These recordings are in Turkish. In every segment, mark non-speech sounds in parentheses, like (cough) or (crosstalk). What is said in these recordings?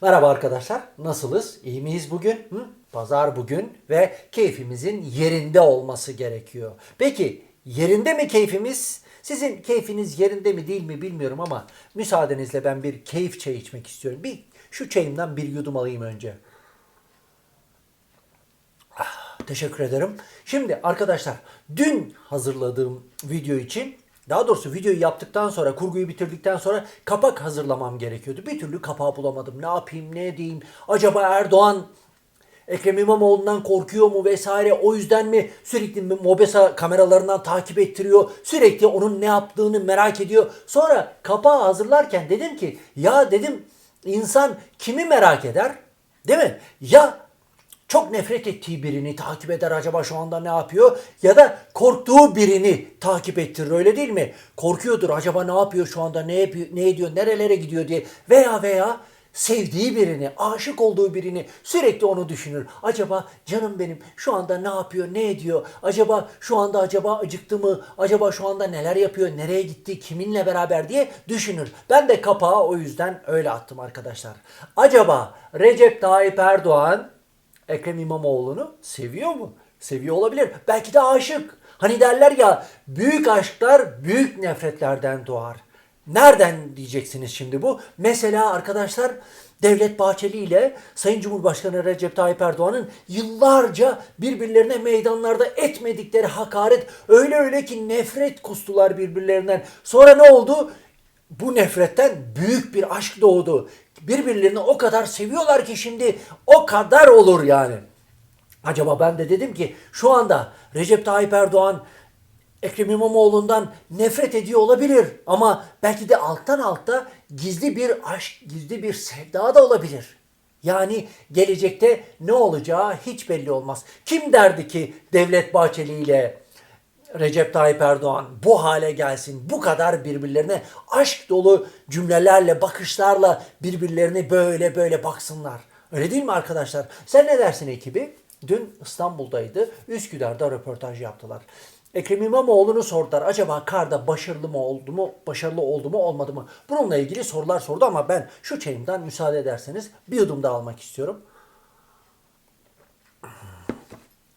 Merhaba arkadaşlar. Nasılız? İyi miyiz bugün? Hı? Pazar bugün ve keyfimizin yerinde olması gerekiyor. Peki yerinde mi keyfimiz? Sizin keyfiniz yerinde mi değil mi bilmiyorum ama müsaadenizle ben bir keyif çayı içmek istiyorum. Bir şu çayımdan bir yudum alayım önce. Ah, Teşekkür ederim. Şimdi arkadaşlar dün hazırladığım video için daha doğrusu videoyu yaptıktan sonra kurguyu bitirdikten sonra kapak hazırlamam gerekiyordu. Bir türlü kapağı bulamadım. Ne yapayım ne edeyim? Acaba Erdoğan Ekrem İmamoğlu'ndan korkuyor mu vesaire o yüzden mi sürekli Mobesa kameralarından takip ettiriyor sürekli onun ne yaptığını merak ediyor. Sonra kapağı hazırlarken dedim ki ya dedim insan kimi merak eder değil mi? Ya çok nefret ettiği birini takip eder acaba şu anda ne yapıyor? Ya da korktuğu birini takip ettirir öyle değil mi? Korkuyordur acaba ne yapıyor şu anda ne yapıyor, ne ediyor, nerelere gidiyor diye. Veya veya sevdiği birini, aşık olduğu birini sürekli onu düşünür. Acaba canım benim şu anda ne yapıyor, ne ediyor? Acaba şu anda acaba acıktı mı? Acaba şu anda neler yapıyor, nereye gitti, kiminle beraber diye düşünür. Ben de kapağı o yüzden öyle attım arkadaşlar. Acaba Recep Tayyip Erdoğan Ekrem İmamoğlu'nu seviyor mu? Seviyor olabilir. Belki de aşık. Hani derler ya büyük aşklar büyük nefretlerden doğar. Nereden diyeceksiniz şimdi bu? Mesela arkadaşlar Devlet Bahçeli ile Sayın Cumhurbaşkanı Recep Tayyip Erdoğan'ın yıllarca birbirlerine meydanlarda etmedikleri hakaret öyle öyle ki nefret kustular birbirlerinden. Sonra ne oldu? bu nefretten büyük bir aşk doğdu. Birbirlerini o kadar seviyorlar ki şimdi o kadar olur yani. Acaba ben de dedim ki şu anda Recep Tayyip Erdoğan Ekrem İmamoğlu'ndan nefret ediyor olabilir ama belki de alttan alta gizli bir aşk, gizli bir sevda da olabilir. Yani gelecekte ne olacağı hiç belli olmaz. Kim derdi ki Devlet Bahçeli ile Recep Tayyip Erdoğan bu hale gelsin. Bu kadar birbirlerine aşk dolu cümlelerle, bakışlarla birbirlerine böyle böyle baksınlar. Öyle değil mi arkadaşlar? Sen ne dersin ekibi? Dün İstanbul'daydı. Üsküdar'da röportaj yaptılar. Ekrem İmamoğlu'nu sordular. Acaba karda başarılı mı oldu mu, başarılı oldu mu olmadı mı? Bununla ilgili sorular sordu ama ben şu çayımdan müsaade ederseniz bir yudum daha almak istiyorum.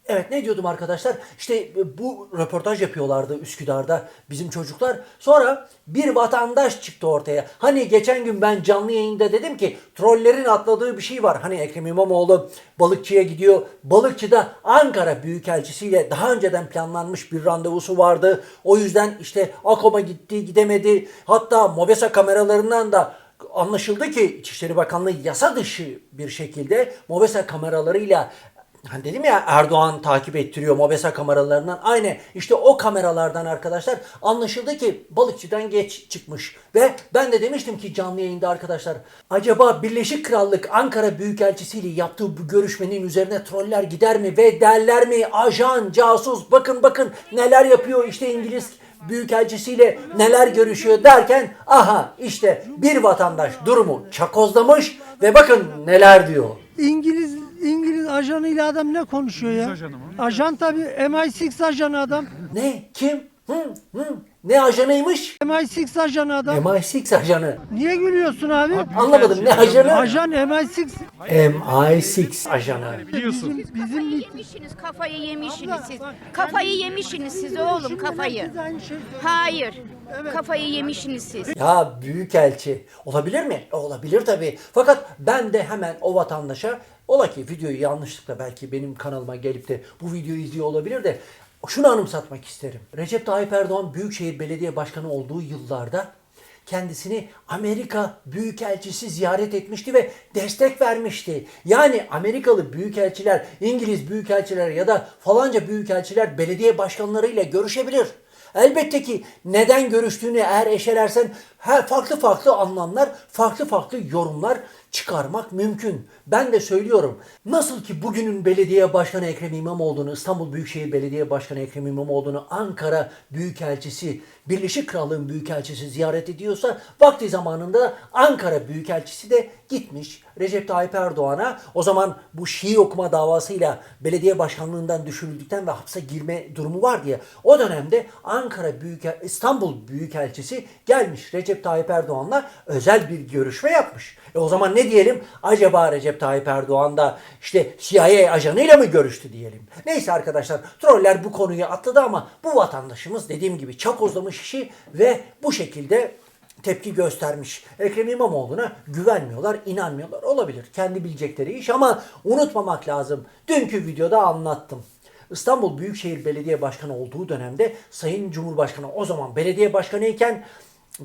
Evet ne diyordum arkadaşlar? İşte e, bu röportaj yapıyorlardı Üsküdar'da bizim çocuklar. Sonra bir vatandaş çıktı ortaya. Hani geçen gün ben canlı yayında dedim ki trollerin atladığı bir şey var. Hani Ekrem İmamoğlu balıkçıya gidiyor. Balıkçıda Ankara Büyükelçisiyle daha önceden planlanmış bir randevusu vardı. O yüzden işte Akom'a gitti gidemedi. Hatta Mobesa kameralarından da anlaşıldı ki İçişleri Bakanlığı yasa dışı bir şekilde Mobesa kameralarıyla Hani dedim ya Erdoğan takip ettiriyor Mobesa kameralarından. Aynı işte o kameralardan arkadaşlar anlaşıldı ki balıkçıdan geç çıkmış. Ve ben de demiştim ki canlı yayında arkadaşlar acaba Birleşik Krallık Ankara Büyükelçisi ile yaptığı bu görüşmenin üzerine troller gider mi ve derler mi ajan, casus bakın bakın neler yapıyor işte İngiliz Büyükelçisiyle neler görüşüyor derken aha işte bir vatandaş durumu çakozlamış ve bakın neler diyor. İngiliz İngiliz ajanıyla adam ne konuşuyor ya? ajanı mı? Ajan tabii MI6 ajanı adam. Ne? Kim? Hı? Hı? Ne ajanıymış? MI6 ajanı adam. MI6 ajanı. Niye gülüyorsun abi? Anlamadım ne ajanı? Ajan MI6. MI6 ajanı. Biliyorsun. Bizim, bizim Yemişsiniz kafayı yemişsiniz siz. Kafayı yemişsiniz siz oğlum kafayı. biz aynı şey. Hayır. Evet. Kafayı yemişsiniz siz. Ya büyükelçi. Olabilir mi? E, Olabilir tabii. Fakat ben de hemen o vatandaşa ola ki videoyu yanlışlıkla belki benim kanalıma gelip de bu videoyu izliyor olabilir de şunu anımsatmak isterim. Recep Tayyip Erdoğan Büyükşehir Belediye Başkanı olduğu yıllarda kendisini Amerika Büyükelçisi ziyaret etmişti ve destek vermişti. Yani Amerikalı büyükelçiler, İngiliz büyükelçiler ya da falanca büyükelçiler belediye başkanlarıyla görüşebilir. Elbette ki neden görüştüğünü eğer eşelersen her farklı farklı anlamlar, farklı farklı yorumlar çıkarmak mümkün. Ben de söylüyorum. Nasıl ki bugünün belediye başkanı Ekrem İmamoğlu'nu, İstanbul Büyükşehir Belediye Başkanı Ekrem İmamoğlu'nu Ankara Büyükelçisi, Birleşik Krallığın Büyükelçisi ziyaret ediyorsa vakti zamanında Ankara Büyükelçisi de gitmiş Recep Tayyip Erdoğan'a o zaman bu Şii okuma davasıyla belediye başkanlığından düşürüldükten ve hapse girme durumu var diye o dönemde Ankara Büyük İstanbul Büyükelçisi gelmiş Recep Tayyip Erdoğan'la özel bir görüşme yapmış. E o zaman ne Diyelim? Acaba Recep Tayyip Erdoğan da işte CIA ajanıyla mı görüştü diyelim. Neyse arkadaşlar troller bu konuyu atladı ama bu vatandaşımız dediğim gibi çakozlamış işi ve bu şekilde tepki göstermiş. Ekrem İmamoğlu'na güvenmiyorlar, inanmıyorlar. Olabilir. Kendi bilecekleri iş ama unutmamak lazım. Dünkü videoda anlattım. İstanbul Büyükşehir Belediye Başkanı olduğu dönemde Sayın Cumhurbaşkanı o zaman belediye başkanı iken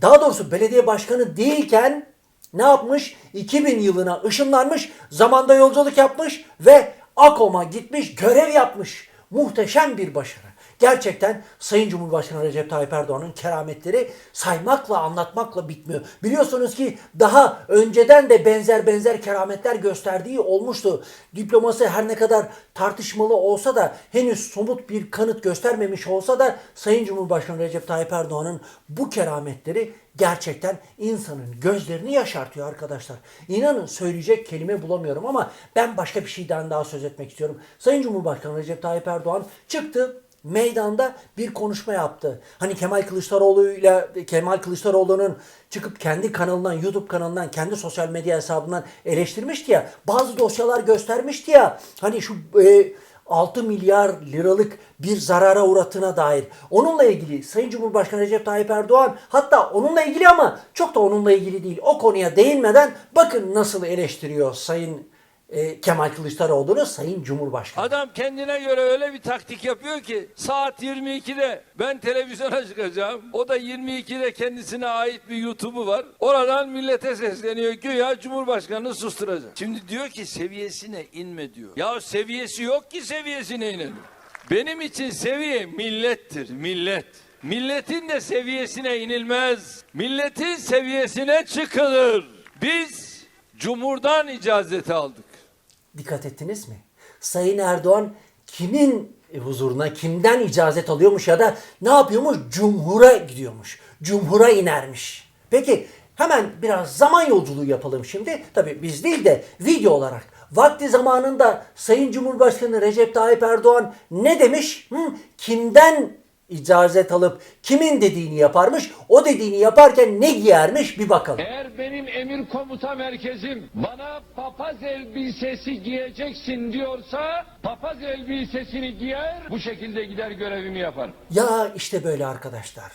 daha doğrusu belediye başkanı değilken ne yapmış? 2000 yılına ışınlanmış, zamanda yolculuk yapmış ve Akom'a gitmiş, görev yapmış. Muhteşem bir başarı. Gerçekten Sayın Cumhurbaşkanı Recep Tayyip Erdoğan'ın kerametleri saymakla anlatmakla bitmiyor. Biliyorsunuz ki daha önceden de benzer benzer kerametler gösterdiği olmuştu. Diploması her ne kadar tartışmalı olsa da henüz somut bir kanıt göstermemiş olsa da Sayın Cumhurbaşkanı Recep Tayyip Erdoğan'ın bu kerametleri gerçekten insanın gözlerini yaşartıyor arkadaşlar. İnanın söyleyecek kelime bulamıyorum ama ben başka bir şeyden daha söz etmek istiyorum. Sayın Cumhurbaşkanı Recep Tayyip Erdoğan çıktı meydanda bir konuşma yaptı. Hani Kemal Kılıçdaroğlu ile Kemal Kılıçdaroğlu'nun çıkıp kendi kanalından, YouTube kanalından, kendi sosyal medya hesabından eleştirmişti ya. Bazı dosyalar göstermişti ya. Hani şu e, 6 milyar liralık bir zarara uğratına dair. Onunla ilgili Sayın Cumhurbaşkanı Recep Tayyip Erdoğan hatta onunla ilgili ama çok da onunla ilgili değil. O konuya değinmeden bakın nasıl eleştiriyor Sayın e, Kemal Kılıçdaroğlu'nu Sayın Cumhurbaşkanı. Adam kendine göre öyle bir taktik yapıyor ki saat 22'de ben televizyona çıkacağım. O da 22'de kendisine ait bir YouTube'u var. Oradan millete sesleniyor. Güya Cumhurbaşkanını susturacak. Şimdi diyor ki seviyesine inme diyor. Ya seviyesi yok ki seviyesine inelim. Benim için seviye millettir, millet. Milletin de seviyesine inilmez. Milletin seviyesine çıkılır. Biz Cumhur'dan icazeti aldık. Dikkat ettiniz mi? Sayın Erdoğan kimin huzuruna, kimden icazet alıyormuş ya da ne yapıyormuş? Cumhur'a gidiyormuş. Cumhur'a inermiş. Peki hemen biraz zaman yolculuğu yapalım şimdi. Tabii biz değil de video olarak. Vakti zamanında Sayın Cumhurbaşkanı Recep Tayyip Erdoğan ne demiş? Hı? Kimden icazet alıp kimin dediğini yaparmış? O dediğini yaparken ne giyermiş bir bakalım. Eğer benim emir komuta merkezim bana papaz elbisesi giyeceksin diyorsa papaz elbisesini giyer bu şekilde gider görevimi yaparım. Ya işte böyle arkadaşlar.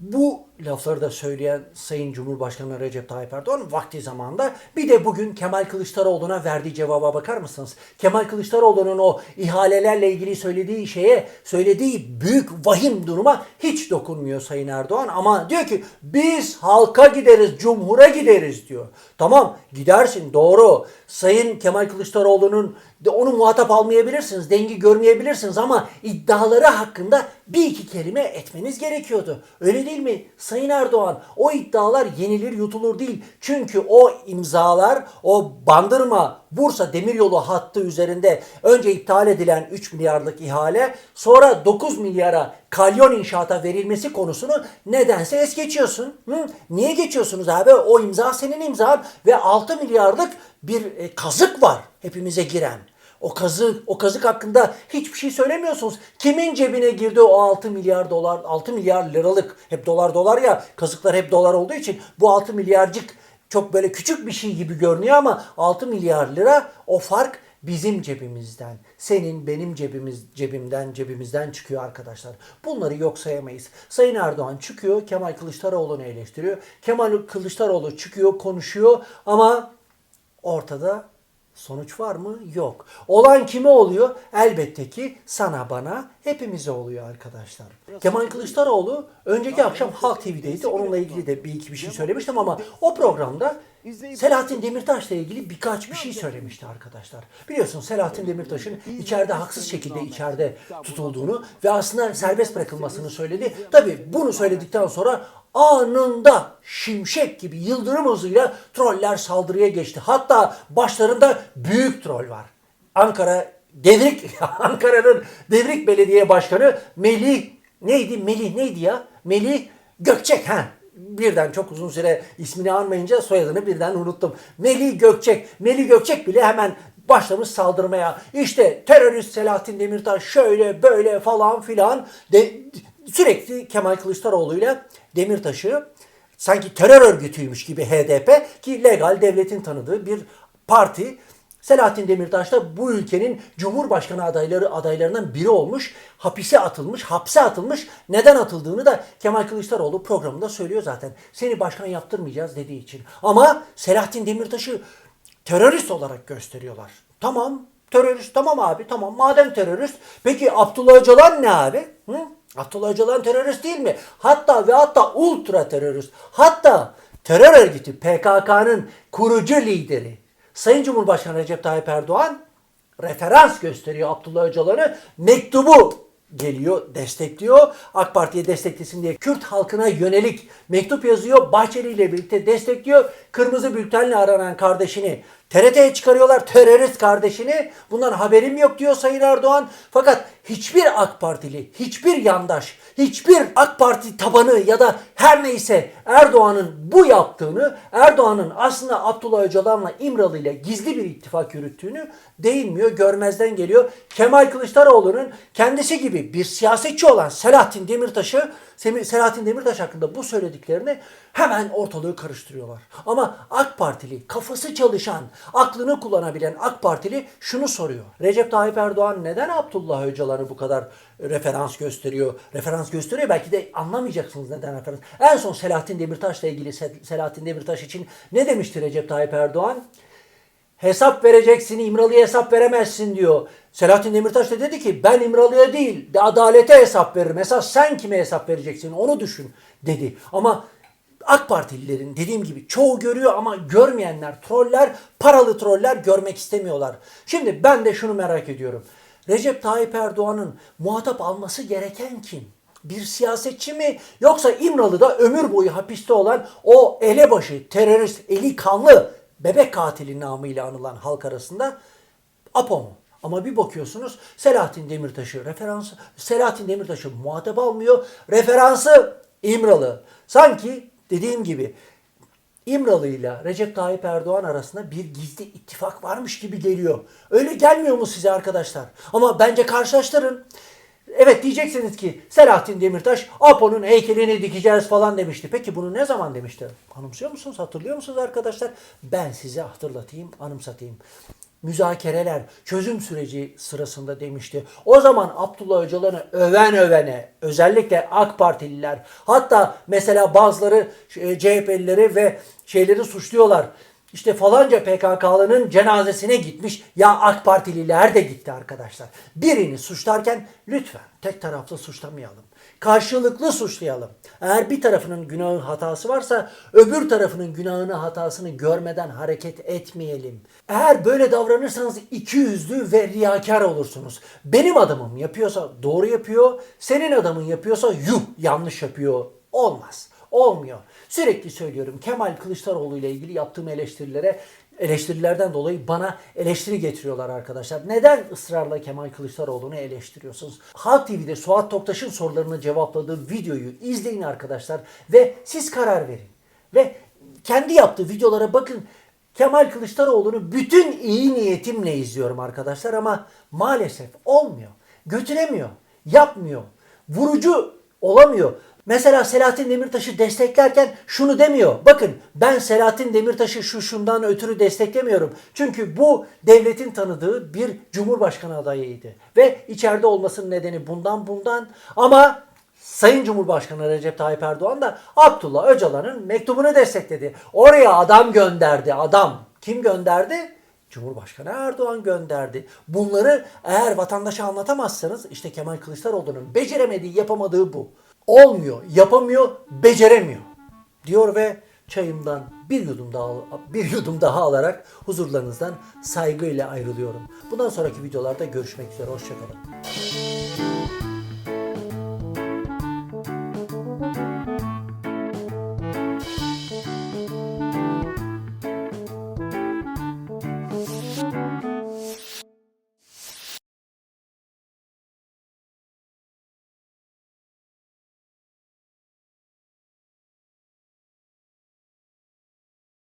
Bu lafları da söyleyen Sayın Cumhurbaşkanı Recep Tayyip Erdoğan vakti zamanında bir de bugün Kemal Kılıçdaroğlu'na verdiği cevaba bakar mısınız? Kemal Kılıçdaroğlu'nun o ihalelerle ilgili söylediği şeye, söylediği büyük vahim duruma hiç dokunmuyor Sayın Erdoğan ama diyor ki biz halka gideriz, cumhura gideriz diyor. Tamam gidersin doğru. Sayın Kemal Kılıçdaroğlu'nun onu muhatap almayabilirsiniz, dengi görmeyebilirsiniz ama iddiaları hakkında bir iki kelime etmeniz gerekiyordu. Öyle değil mi Sayın Erdoğan? O iddialar yenilir yutulur değil. Çünkü o imzalar, o bandırma Bursa Demiryolu hattı üzerinde önce iptal edilen 3 milyarlık ihale sonra 9 milyara kalyon inşaata verilmesi konusunu nedense es geçiyorsun. Hı? Niye geçiyorsunuz abi? O imza senin imzan ve 6 milyarlık bir e, kazık var hepimize giren. O kazık, o kazık hakkında hiçbir şey söylemiyorsunuz. Kimin cebine girdi o 6 milyar dolar, 6 milyar liralık, hep dolar dolar ya, kazıklar hep dolar olduğu için bu 6 milyarcık çok böyle küçük bir şey gibi görünüyor ama 6 milyar lira o fark bizim cebimizden, senin benim cebimiz cebimden cebimizden çıkıyor arkadaşlar. Bunları yok sayamayız. Sayın Erdoğan çıkıyor, Kemal Kılıçdaroğlu'nu eleştiriyor. Kemal Kılıçdaroğlu çıkıyor, konuşuyor ama ortada sonuç var mı? Yok. Olan kime oluyor? Elbette ki sana bana hepimize oluyor arkadaşlar. Kemal Kılıçdaroğlu önceki akşam Halk TV'deydi. Onunla ilgili de bir iki bir şey söylemiştim ama o programda Selahattin Demirtaş'la ilgili birkaç bir şey söylemişti arkadaşlar. Biliyorsun Selahattin Demirtaş'ın içeride haksız şekilde içeride tutulduğunu ve aslında serbest bırakılmasını söyledi. Tabi bunu söyledikten sonra anında şimşek gibi yıldırım hızıyla troller saldırıya geçti. Hatta başlarında büyük troll var. Ankara Devrik (laughs) Ankara'nın Devrik Belediye Başkanı Melih neydi? Melih neydi ya? Melih Gökçek ha. Birden çok uzun süre ismini anmayınca soyadını birden unuttum. Melih Gökçek. Melih Gökçek bile hemen başlamış saldırmaya. İşte terörist Selahattin Demirtaş şöyle böyle falan filan de, sürekli Kemal Kılıçdaroğlu ile Demirtaş'ı sanki terör örgütüymüş gibi HDP ki legal devletin tanıdığı bir parti. Selahattin Demirtaş da bu ülkenin Cumhurbaşkanı adayları adaylarından biri olmuş. Hapise atılmış, hapse atılmış. Neden atıldığını da Kemal Kılıçdaroğlu programında söylüyor zaten. Seni başkan yaptırmayacağız dediği için. Ama Selahattin Demirtaş'ı terörist olarak gösteriyorlar. Tamam terörist tamam abi tamam madem terörist peki Abdullah Öcalan ne abi? Hı? Abdullah Öcalan terörist değil mi? Hatta ve hatta ultra terörist. Hatta terör örgütü PKK'nın kurucu lideri Sayın Cumhurbaşkanı Recep Tayyip Erdoğan referans gösteriyor Abdullah Öcalan'ı. Mektubu geliyor, destekliyor. AK Parti'ye desteklesin diye Kürt halkına yönelik mektup yazıyor. Bahçeli ile birlikte destekliyor. Kırmızı bültenle aranan kardeşini TRT'ye çıkarıyorlar. Terörist kardeşini. Bundan haberim yok diyor Sayın Erdoğan. Fakat hiçbir AK Partili, hiçbir yandaş, hiçbir AK Parti tabanı ya da her neyse Erdoğan'ın bu yaptığını, Erdoğan'ın aslında Abdullah Öcalan'la İmralı ile gizli bir ittifak yürüttüğünü değinmiyor, görmezden geliyor. Kemal Kılıçdaroğlu'nun kendisi gibi bir siyasetçi olan Selahattin Demirtaş'ı Selahattin Demirtaş hakkında bu söylediklerini hemen ortalığı karıştırıyorlar. Ama AK Partili, kafası çalışan, aklını kullanabilen AK Partili şunu soruyor. Recep Tayyip Erdoğan neden Abdullah Öcalan'ı bu kadar referans gösteriyor? Referans gösteriyor belki de anlamayacaksınız neden referans. En son Selahattin Demirtaş'la ilgili Se- Selahattin Demirtaş için ne demişti Recep Tayyip Erdoğan? hesap vereceksin, İmralı'ya hesap veremezsin diyor. Selahattin Demirtaş da dedi ki ben İmralı'ya değil de adalete hesap veririm. Esas sen kime hesap vereceksin onu düşün dedi. Ama AK Partililerin dediğim gibi çoğu görüyor ama görmeyenler, troller, paralı troller görmek istemiyorlar. Şimdi ben de şunu merak ediyorum. Recep Tayyip Erdoğan'ın muhatap alması gereken kim? Bir siyasetçi mi yoksa İmralı'da ömür boyu hapiste olan o elebaşı, terörist, eli kanlı bebek katili namıyla anılan halk arasında APO mu? Ama bir bakıyorsunuz Selahattin Demirtaş'ı referans Selahattin Demirtaş'ı muhatap almıyor. Referansı İmralı. Sanki dediğim gibi İmralı ile Recep Tayyip Erdoğan arasında bir gizli ittifak varmış gibi geliyor. Öyle gelmiyor mu size arkadaşlar? Ama bence karşılaştırın. Evet diyeceksiniz ki Selahattin Demirtaş Apo'nun heykelini dikeceğiz falan demişti. Peki bunu ne zaman demişti? Anımsıyor musunuz? Hatırlıyor musunuz arkadaşlar? Ben size hatırlatayım, anımsatayım. Müzakereler, çözüm süreci sırasında demişti. O zaman Abdullah Öcalan'ı öven övene, özellikle AK Partililer, hatta mesela bazıları e, CHP'lileri ve şeyleri suçluyorlar. İşte falanca PKK'lının cenazesine gitmiş. Ya AK Partililer de gitti arkadaşlar. Birini suçlarken lütfen tek taraflı suçlamayalım. Karşılıklı suçlayalım. Eğer bir tarafının günahı hatası varsa öbür tarafının günahını hatasını görmeden hareket etmeyelim. Eğer böyle davranırsanız iki yüzlü ve riyakar olursunuz. Benim adamım yapıyorsa doğru yapıyor. Senin adamın yapıyorsa yuh yanlış yapıyor. Olmaz. Olmuyor. Sürekli söylüyorum Kemal Kılıçdaroğlu ile ilgili yaptığım eleştirilere eleştirilerden dolayı bana eleştiri getiriyorlar arkadaşlar. Neden ısrarla Kemal Kılıçdaroğlu'nu eleştiriyorsunuz? Halk TV'de Suat Toktaş'ın sorularını cevapladığı videoyu izleyin arkadaşlar ve siz karar verin. Ve kendi yaptığı videolara bakın. Kemal Kılıçdaroğlu'nu bütün iyi niyetimle izliyorum arkadaşlar ama maalesef olmuyor. Götüremiyor. Yapmıyor. Vurucu olamıyor. Mesela Selahattin Demirtaş'ı desteklerken şunu demiyor. Bakın ben Selahattin Demirtaş'ı şu şundan ötürü desteklemiyorum. Çünkü bu devletin tanıdığı bir cumhurbaşkanı adayıydı. Ve içeride olmasının nedeni bundan bundan. Ama Sayın Cumhurbaşkanı Recep Tayyip Erdoğan da Abdullah Öcalan'ın mektubunu destekledi. Oraya adam gönderdi adam. Kim gönderdi? Cumhurbaşkanı Erdoğan gönderdi. Bunları eğer vatandaşa anlatamazsanız işte Kemal Kılıçdaroğlu'nun beceremediği, yapamadığı bu. Olmuyor, yapamıyor, beceremiyor. Diyor ve çayımdan bir yudum daha bir yudum daha alarak huzurlarınızdan saygıyla ayrılıyorum. Bundan sonraki videolarda görüşmek üzere. Hoşçakalın.